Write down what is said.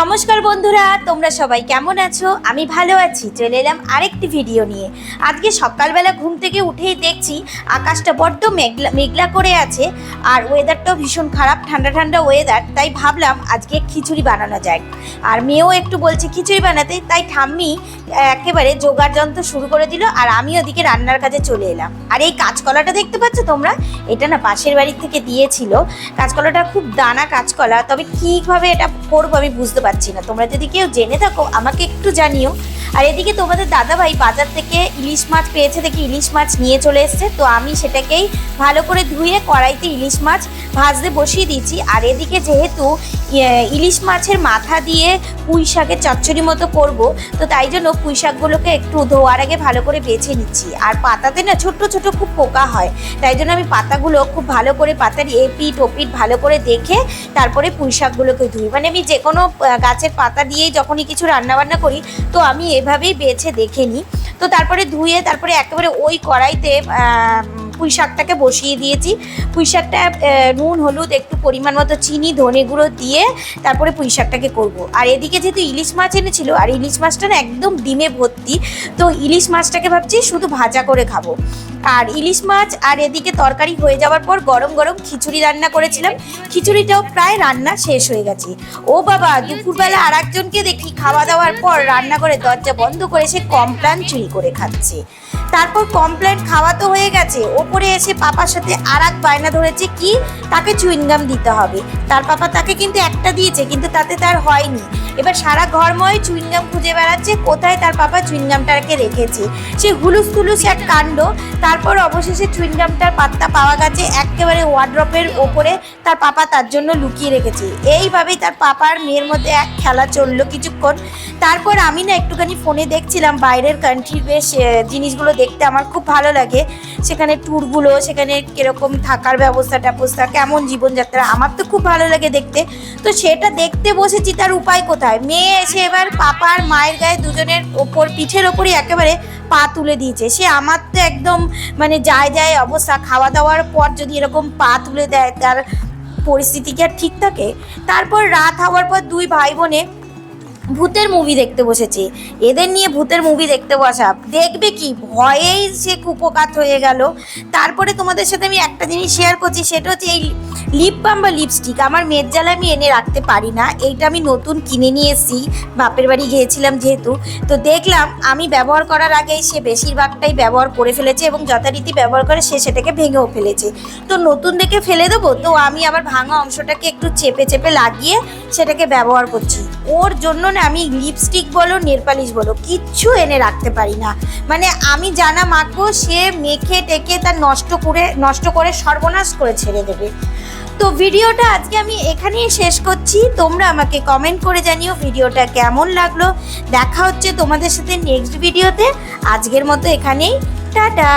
নমস্কার বন্ধুরা, তোমরা সবাই কেমন আছো? আমি ভালো আছি, চলে এলাম আরেকটি ভিডিও নিয়ে। আজকে সকালবেলা ঘুম থেকে উঠেই দেখছি আকাশটা বড্ড মেঘলা মেঘলা করে আছে আর ওয়েদারটাও ভীষণ খারাপ, ঠান্ডা ঠান্ডা ওয়েদার তাই ভাবলাম আজকে খিচুড়ি বানানো যায় আর মেয়েও একটু বলছে খিচুড়ি বানাতে, তাই ঠাম্মি একেবারে জোগাড় যন্ত্র শুরু করে দিল আর আমি ওদিকে রান্নার কাজে চলে এলাম। আর এই কাঁচকলাটা দেখতে পাচ্ছ তোমরা? এটা না পাশের বাড়ি থেকে দিয়েছিল। কাঁচকলাটা খুব দানা কাঁচকলা, তবে কীভাবে এটা করব আমি বুঝতে পারছি না। তোমরা যদি কেউ জেনে থাকো আমাকে একটু জানিও। আর এদিকে তোমাদের দাদাভাই বাজার থেকে ইলিশ মাছ পেয়েছে দেখি ইলিশ মাছ নিয়ে চলে এসছে। তো আমি সেটাকেই ভালো করে ধুয়ে কড়াইতে ইলিশ মাছ ভাজতে বসিয়ে দিয়েছি। আর এদিকে যেহেতু ইয়ে, ইলিশ মাছের মাথা দিয়ে পুঁই শাকের চচ্চড়ি মতো করব তো তাই জন্য পুঁই শাকগুলোকে একটু ধোয়ার আগে ভালো করে বেছে নিচ্ছি। আর পাতাতে না ছোট্ট ছোট খুব পোকা হয় তাই জন্য আমি পাতাগুলো খুব ভালো করে পাতার এপিট ওপিট ভালো করে দেখে তারপরে পুঁই শাকগুলোকে ধুই। মানে আমি যে কোনো গাছের পাতা দিয়েই যখনই কিছু রান্নাবান্না করি, তো আমি এভাবেই বেছে দেখে নিই। তো তারপরে ধুয়ে তারপরে একেবারে ওই কড়াইতে পুঁই শাকটাকে বসিয়ে দিয়েছি। পুঁই শাকটা নুন, হলুদ, একটু পরিমাণ মতো চিনি, ধনে গুঁড়ো দিয়ে তারপরে পুঁই শাকটাকে করব। আর এদিকে যেহেতু ইলিশ মাছ এনেছিল, আর ইলিশ মাছটা না একদম ডিমে ভর্তি, তো ইলিশ মাছটাকে ভাবছি শুধু ভাজা করে খাব। আর ইলিশ মাছ আর এদিকে তরকারি হয়ে যাওয়ার পর গরম গরম খিচুড়ি রান্না করেছিলাম। খিচুড়িটাও প্রায় রান্না শেষ হয়ে গেছে। ও বাবা, দুপুরবেলা আর একজনকে দেখি খাওয়া দাওয়ার পর রান্না করে দরজা বন্ধ করে সে কমপ্লান চুরি করে খাচ্ছে। তারপর কমপ্লেন খাওয়া তো হয়ে গেছে। ওপরে এসে পাপার সাথে আর এক বায়না ধরেছে কি? তাকে চুইনগাম দিতে হবে। তার পাপা তাকে কিন্তু একটা দিয়েছে, কিন্তু তাতে তার হয়নি। এবার সারা ঘরময় চুইনগাম খুঁজে বেড়াচ্ছে, কোথায় তার পাপা চুইনগামটাকে রেখেছে? সে হুলুস তুলুস এক কাণ্ড, তারপর অবশেষে চুইনগামটার পাত্তা পাওয়া গেছে একেবারে ওয়ার্ড্রপের ওপরে তার পাপা তার জন্য লুকিয়ে রেখেছে। এইভাবেই তার পাপার মেয়ের মধ্যে এক খেলা চলল কিছুক্ষণ। তারপর আমি না একটুখানি ফোনে দেখছিলাম বাইরের কান্ট্রির বেশ জিনিসগুলো দেখতে আমার খুব ভালো লাগে। সেখানে ট্যুরগুলো, সেখানে কীরকম থাকার ব্যবস্থা ট্যাবস্থা কেমন জীবনযাত্রা, আমার তো খুব ভালো লাগে দেখতে। তো সেটা দেখতে বসেছি, তার উপায় কোথায়? মেয়ে এসে এবার পাপার মায়ের গায়ে দুজনের ওপর, পিঠের ওপরই একেবারে পা তুলে দিয়েছে। সে আমার তো একদম মানে যায় যায় অবস্থা। খাওয়া দাওয়ার পর যদি এরকম পা তুলে দেয়, তার পরিস্থিতি কি আর ঠিক থাকে? তারপর রাত হওয়ার পর দুই ভাই বোনে ভূতের মুভি দেখতে বসেছে। এদের নিয়ে ভূতের মুভি দেখতে বসা। দেখবে কি? ভয়েই সে কুপকাত হয়ে গেল। তারপরে তোমাদের সাথে আমি একটা জিনিস শেয়ার করছি, সেটা হচ্ছে এই লিপ বাম বা লিপস্টিক আমার মেয়ের জ্বালা আমি এনে রাখতে পারি না। এইটা আমি নতুন কিনে নিয়ে এসেছি। বাপের বাড়ি গিয়েছিলাম যেহেতু। তো দেখলাম আমি ব্যবহার করার আগেই সে বেশিরভাগটাই ব্যবহার করে ফেলেছে এবং যথারীতি ব্যবহার করে সে সেটাকে ভেঙেও ফেলেছে। তো নতুন দেখে ফেলে দেবো? তো আমি আবার ভাঙা অংশটাকে একটু চেপে চেপে লাগিয়ে সেটাকে ব্যবহার করছি। ওর জন্য না আমি লিপস্টিক বলো নেলপালিশ বলো, কিচ্ছু এনে রাখতে পারি না। মানে আমি জানা মাখবো সে মেখে টেকে তার নষ্ট করে নষ্ট করে সর্বনাশ করে ছেড়ে দেবে। তো ভিডিওটা আজকে আমি এখানেই শেষ করছি। তোমরা আমাকে কমেন্ট করে জানিও ভিডিওটা কেমন লাগল। দেখা হচ্ছে তোমাদের সাথে নেক্সট ভিডিওতে আজকের মতো এখানেই। টাটা!